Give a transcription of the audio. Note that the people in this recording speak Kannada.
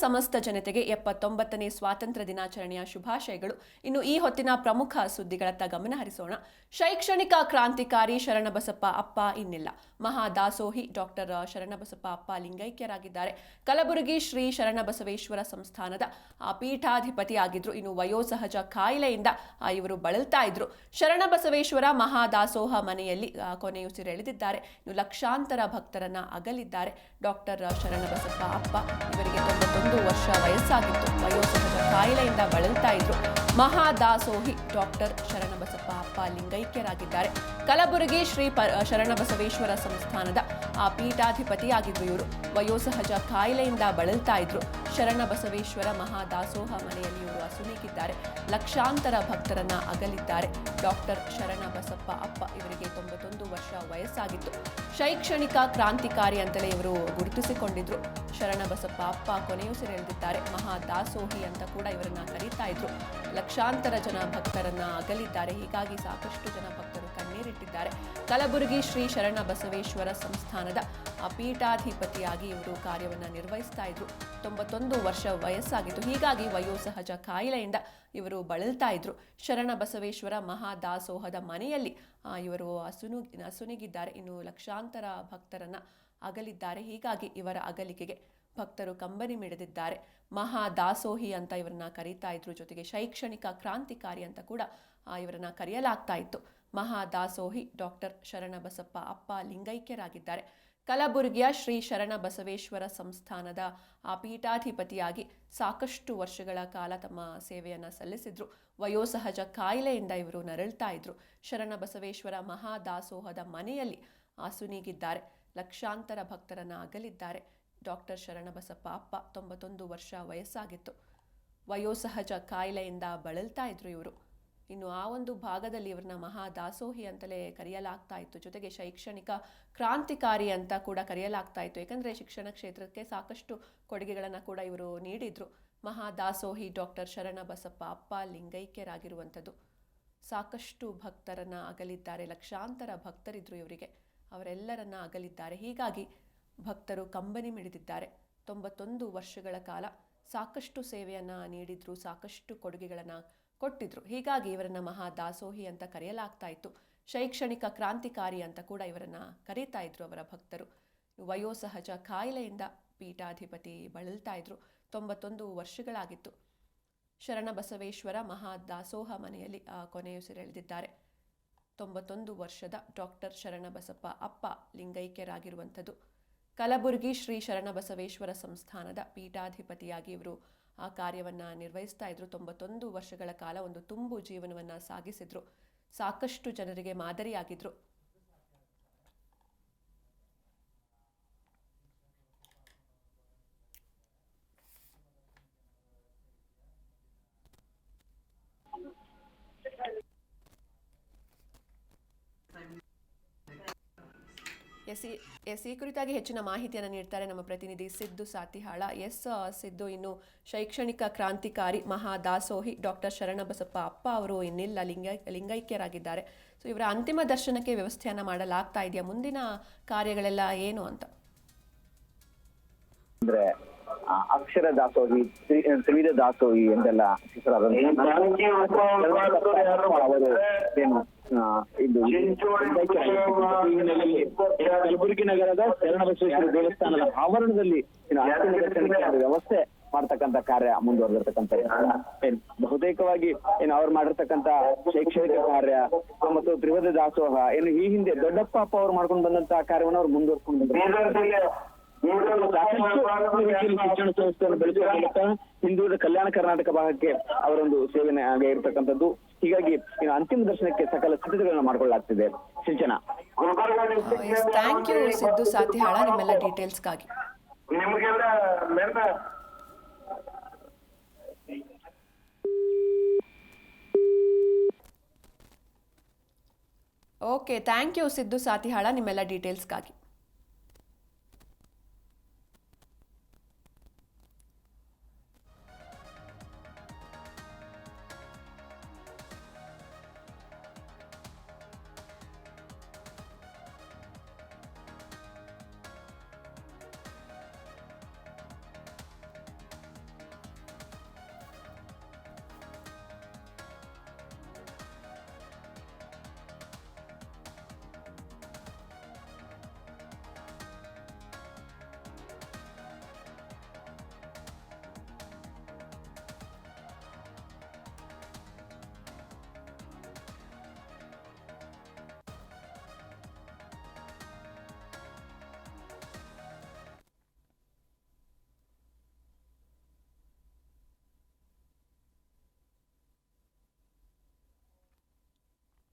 ಸಮಸ್ತ ಜನತೆಗೆ ಎಪ್ಪತ್ತೊಂಬತ್ತನೇ ಸ್ವಾತಂತ್ರ್ಯ ದಿನಾಚರಣೆಯ ಶುಭಾಶಯಗಳು. ಇನ್ನು ಈ ಹೊತ್ತಿನ ಪ್ರಮುಖ ಸುದ್ದಿಗಳತ್ತ ಗಮನ ಹರಿಸೋಣ. ಶೈಕ್ಷಣಿಕ ಕ್ರಾಂತಿಕಾರಿ ಶರಣಬಸಪ್ಪ ಅಪ್ಪ ಇನ್ನಿಲ್ಲ. ಮಹಾದಾಸೋಹಿ ಡಾಕ್ಟರ್ ಶರಣಬಸಪ್ಪ ಅಪ್ಪ ಲಿಂಗೈಕ್ಯರಾಗಿದ್ದಾರೆ. ಕಲಬುರಗಿ ಶ್ರೀ ಶರಣಬಸವೇಶ್ವರ ಸಂಸ್ಥಾನದ ಆ, ಪೀಠಾಧಿಪತಿಯಾಗಿದ್ರು. ಇನ್ನು ವಯೋಸಹಜ ಕಾಯಿಲೆಯಿಂದ ಇವರು ಬಳಲ್ತಾ ಇದ್ರು. ಶರಣಬಸವೇಶ್ವರ ಮಹಾದಾಸೋಹ ಮನೆಯಲ್ಲಿ ಕೊನೆಯುಸಿರೆಳೆದಿದ್ದಾರೆ ಇನ್ನು ಲಕ್ಷಾಂತರ ಭಕ್ತರನ್ನ ಅಗಲಿದ್ದಾರೆ. ಡಾಕ್ಟರ್ ಶರಣಬಸಪ್ಪ ಅಪ್ಪ ಇವರಿಗೆ ತೊಂಬತ್ತೊಂದು ವರ್ಷ ವಯಸ್ಸಾಗಿತ್ತು. ವಯೋಸಹಜ ಕಾಯಿಲೆಯಿಂದ ಬಳಲ್ತಾ ಇದ್ರು. ಮಹಾದಾಸೋಹಿ ಡಾಕ್ಟರ್ ಶರಣಬಸಪ್ಪ ಅಪ್ಪ ಲಿಂಗೈಕ್ಯರಾಗಿದ್ದಾರೆ. ಕಲಬುರಗಿ ಶ್ರೀ ಶರಣಬಸವೇಶ್ವರ ಸಂಸ್ಥಾನದ, ಆ ಪೀಠಾಧಿಪತಿಯಾಗಿದ್ರು ಇವರು. ವಯೋಸಹಜ ಕಾಯಿಲೆಯಿಂದ ಬಳಲ್ತಾ ಇದ್ರು. ಶರಣಬಸವೇಶ್ವರ ಮಹಾದಾಸೋಹ ಮನೆಯಲ್ಲಿ ಇವರು ಅಸುನೀಗಿದ್ದಾರೆ. ಲಕ್ಷಾಂತರ ಭಕ್ತರನ್ನ ಅಗಲಿದ್ದಾರೆ. ಡಾಕ್ಟರ್ ಶರಣಬಸಪ್ಪ ಅಪ್ಪ ಇವರಿಗೆ ತೊಂಬತ್ತೊಂದು ವರ್ಷ ವಯಸ್ಸಾಗಿತ್ತು. ಶೈಕ್ಷಣಿಕ ಕ್ರಾಂತಿಕಾರಿ ಅಂತಲೇ ಇವರು ಗುರುತಿಸಿಕೊಂಡಿದ್ರು. ಶರಣಬಸಪ್ಪ ಅಪ್ಪ ಕೊನೆಯುಸಿರೆಳೆದಿದ್ದಾರೆ ಮಹಾದಾಸೋಹಿ ಅಂತ ಕೂಡ ಇವರನ್ನ ಕರೀತಾ ಇದ್ರು. ಲಕ್ಷಾಂತರ ಜನ ಭಕ್ತರನ್ನ ಅಗಲಿದ್ದಾರೆ. ಹೀಗಾಗಿ ಸಾಕಷ್ಟು ಜನ ಭಕ್ತರು ಕಣ್ಣೀರಿಟ್ಟಿದ್ದಾರೆ ಕಲಬುರಗಿ ಶ್ರೀ ಶರಣ ಬಸವೇಶ್ವರ ಸಂಸ್ಥಾನದ ಪೀಠಾಧಿಪತಿಯಾಗಿ ಇವರು ಕಾರ್ಯವನ್ನ ನಿರ್ವಹಿಸ್ತಾ ಇದ್ರು. ತೊಂಬತ್ತೊಂದು ವರ್ಷ ವಯಸ್ಸಾಗಿತ್ತು. ಹೀಗಾಗಿ ವಯೋಸಹಜ ಕಾಯಿಲೆಯಿಂದ ಇವರು ಬಳಲ್ತಾ ಇದ್ರು. ಶರಣ ಬಸವೇಶ್ವರ ಮಹಾದಾಸೋಹದ ಮನೆಯಲ್ಲಿ ಇವರು ಅಸುನು, ಅಸುನಿಗಿದ್ದಾರೆ. ಇನ್ನು ಲಕ್ಷಾಂತರ ಭಕ್ತರನ್ನ ಅಗಲಿದ್ದಾರೆ. ಹೀಗಾಗಿ ಇವರ ಅಗಲಿಕೆಗೆ ಭಕ್ತರು ಕಂಬನಿ ಮಿಡಿದಿದ್ದಾರೆ. ಮಹಾದಾಸೋಹಿ ಅಂತ ಇವರನ್ನ ಕರೀತಾ ಇದ್ರು. ಜೊತೆಗೆ ಶೈಕ್ಷಣಿಕ ಕ್ರಾಂತಿಕಾರಿ ಅಂತ ಕೂಡ ಇವರನ್ನ ಕರೆಯಲಾಗ್ತಾ ಇತ್ತು. ಮಹಾದಾಸೋಹಿ ಡಾಕ್ಟರ್ ಶರಣಬಸಪ್ಪ ಅಪ್ಪ ಲಿಂಗೈಕ್ಯರಾಗಿದ್ದಾರೆ. ಕಲಬುರಗಿಯ ಶ್ರೀ ಶರಣ ಬಸವೇಶ್ವರ ಸಂಸ್ಥಾನದ, ಆ, ಪೀಠಾಧಿಪತಿಯಾಗಿ ಸಾಕಷ್ಟು ವರ್ಷಗಳ ಕಾಲ ತಮ್ಮ ಸೇವೆಯನ್ನು ಸಲ್ಲಿಸಿದ್ರು. ವಯೋಸಹಜ ಕಾಯಿಲೆಯಿಂದ ಇವರು ನರಳ್ತಾ ಇದ್ರು. ಶರಣ ಬಸವೇಶ್ವರ ಮಹಾದಾಸೋಹದ ಮನೆಯಲ್ಲಿ ಆಸುನೀಗಿದ್ದಾರೆ ಲಕ್ಷಾಂತರ ಭಕ್ತರನ್ನ ಅಗಲಿದ್ದಾರೆ. ಡಾಕ್ಟರ್ ಶರಣಬಸಪ್ಪ ಅಪ್ಪ ತೊಂಬತ್ತೊಂದು ವರ್ಷ ವಯಸ್ಸಾಗಿತ್ತು. ವಯೋಸಹಜ ಕಾಯಿಲೆಯಿಂದ ಬಳಲ್ತಾ ಇದ್ರು ಇವರು. ಇನ್ನು ಆ ಒಂದು ಭಾಗದಲ್ಲಿ ಇವ್ರನ್ನ ಮಹಾದಾಸೋಹಿ ಅಂತಲೇ ಕರೆಯಲಾಗ್ತಾ ಇತ್ತು. ಜೊತೆಗೆ ಶೈಕ್ಷಣಿಕ ಕ್ರಾಂತಿಕಾರಿ ಅಂತ ಕೂಡ ಕರೆಯಲಾಗ್ತಾ ಇತ್ತು. ಏಕೆಂದರೆ ಶಿಕ್ಷಣ ಕ್ಷೇತ್ರಕ್ಕೆ ಸಾಕಷ್ಟು ಕೊಡುಗೆಗಳನ್ನು ಕೂಡ ಇವರು ನೀಡಿದ್ರು. ಮಹಾದಾಸೋಹಿ ಡಾಕ್ಟರ್ ಶರಣ ಬಸಪ್ಪ ಅಪ್ಪ ಲಿಂಗೈಕ್ಯರಾಗಿರುವಂಥದ್ದು. ಸಾಕಷ್ಟು ಭಕ್ತರನ್ನ ಅಗಲಿದ್ದಾರೆ. ಲಕ್ಷಾಂತರ ಭಕ್ತರಿದ್ರು ಇವರಿಗೆ. ಅವರೆಲ್ಲರನ್ನ ಅಗಲಿದ್ದಾರೆ. ಹೀಗಾಗಿ ಭಕ್ತರು ಕಂಬನಿ ಮಿಡಿದಿದ್ದಾರೆ. ತೊಂಬತ್ತೊಂದು ವರ್ಷಗಳ ಕಾಲ ಸಾಕಷ್ಟು ಸೇವೆಯನ್ನು ನೀಡಿದ್ರು ಸಾಕಷ್ಟು ಕೊಡುಗೆಗಳನ್ನು ಕೊಟ್ಟಿದ್ರು. ಹೀಗಾಗಿ ಇವರನ್ನ ಮಹಾದಾಸೋಹಿ ಅಂತ ಕರೆಯಲಾಗ್ತಾ ಇತ್ತು. ಶೈಕ್ಷಣಿಕ ಕ್ರಾಂತಿಕಾರಿ ಅಂತ ಕೂಡ ಇವರನ್ನು ಕರೀತಾ ಇದ್ರು ಅವರ ಭಕ್ತರು. ವಯೋಸಹಜ ಕಾಯಿಲೆಯಿಂದ ಪೀಠಾಧಿಪತಿ ಬಳಲ್ತಾ ಇದ್ರು. ತೊಂಬತ್ತೊಂದು ವರ್ಷಗಳಾಗಿತ್ತು. ಶರಣಬಸವೇಶ್ವರ ಮಹಾದಾಸೋಹ ಮನೆಯಲ್ಲಿ ಆ, ಕೊನೆಯುಸಿರೆಳೆದಿದ್ದಾರೆ ತೊಂಬತ್ತೊಂದು ವರ್ಷದ ಡಾಕ್ಟರ್ ಶರಣಬಸಪ್ಪ ಅಪ್ಪ ಲಿಂಗೈಕ್ಯರಾಗಿರುವಂಥದ್ದು. ಕಲಬುರಗಿ ಶ್ರೀ ಶರಣಬಸವೇಶ್ವರ ಸಂಸ್ಥಾನದ ಪೀಠಾಧಿಪತಿಯಾಗಿ ಇವರು ಆ ಕಾರ್ಯವನ್ನು ನಿರ್ವಹಿಸ್ತಾ ಇದ್ರು. ತೊಂಬತ್ತೊಂದು ವರ್ಷಗಳ ಕಾಲ ಒಂದು ತುಂಬು ಜೀವನವನ್ನು ಸಾಗಿಸಿದ್ರು. ಸಾಕಷ್ಟು ಜನರಿಗೆ ಮಾದರಿಯಾಗಿದ್ರು. ಎಸ್ ಈ ಎಸ್ ಈ ಕುರಿತಾಗಿ ಹೆಚ್ಚಿನ ಮಾಹಿತಿಯನ್ನು ನೀಡ್ತಾರೆ ನಮ್ಮ ಪ್ರತಿನಿಧಿ ಸಿದ್ದು ಸಾತಿಹಾಳ. ಎಸ್ ಸಿದ್ದು ಇನ್ನು ಶೈಕ್ಷಣಿಕ ಕ್ರಾಂತಿಕಾರಿ ಮಹಾದಾಸೋಹಿ ಡಾಕ್ಟರ್ ಶರಣಬಸಪ್ಪ ಅಪ್ಪ ಅವರು ಇನ್ನಿಲ್ಲ ಲಿಂಗ ಲಿಂಗೈಕ್ಯರಾಗಿದ್ದಾರೆ. ಸೊ ಇವರ ಅಂತಿಮ ದರ್ಶನಕ್ಕೆ ವ್ಯವಸ್ಥೆಯನ್ನು ಮಾಡಲಾಗ್ತಾ ಇದೆಯಾ? ಮುಂದಿನ ಕಾರ್ಯಗಳೆಲ್ಲ ಏನು ಅಂತ? ಅಂದ್ರೆ ಆ, ಅಕ್ಷರ ದಾಸೋಹಿ ತ್ರಿ- ತ್ರಿವಿಧ ದಾಸೋಹಿ ಎಂದೆಲ್ಲ ಹೆಸರಾದ ಇದು ಕಲಬುರಗಿ ನಗರದ ಶರಣಬಸವೇಶ್ವರ ದೇವಸ್ಥಾನದ ಆವರಣದಲ್ಲಿ ದರ್ಶನಕ್ಕೆ ವ್ಯವಸ್ಥೆ ಮಾಡ್ತಕ್ಕಂತ ಕಾರ್ಯ ಮುಂದುವರೆದಿರ್ತಕ್ಕಂಥ ಏನ್ ಬಹುತೇಕವಾಗಿ ಏನ್ ಅವ್ರು ಮಾಡಿರ್ತಕ್ಕಂತ ಶೈಕ್ಷಣಿಕ ಕಾರ್ಯ ಮತ್ತು ತ್ರಿವದ ದಾಸೋಹ ಏನು ಈ ಹಿಂದೆ ದೊಡ್ಡಪ್ಪ ಅಪ್ಪ ಅವ್ರು ಮಾಡ್ಕೊಂಡು ಬಂದಂತ ಕಾರ್ಯವನ್ನು ಅವ್ರು ಮುಂದುವರ್ಸ್ಕೊಂಡು ಶಿಕ್ಷಣ ಸಂಸ್ಥೆಯನ್ನು ಬೆಳೆಸುವ ಮೂಲಕ ಹಿಂದುಳಿದ ಕಲ್ಯಾಣ ಕರ್ನಾಟಕ ಭಾಗಕ್ಕೆ ಅವರೊಂದು ಸೇವನೆ ಆಗಿ ಇರತಕ್ಕಂಥದ್ದು. ಹೀಗಾಗಿ ಇನ್ನು ಅಂತಿಮ ದರ್ಶನಕ್ಕೆ ಸಕಲ ಸಿದ್ಧತೆಗಳನ್ನು ಮಾಡಿಕೊಳ್ಳಲಾಗ್ತಿದೆ. ಸಿಂಚನ. ಥ್ಯಾಂಕ್ ಯು ಸಿದ್ದು ಸಾತಿಹಾಳ ನಿಮ್ಮೆಲ್ಲ ಡೀಟೇಲ್ಸ್ಗಾಗಿ ನಿಮಗೆಲ್ಲ okay thank you Siddu Satihal ನಿಮ್ಮೆಲ್ಲ ಡೀಟೇಲ್ಸ್ಗಾಗಿ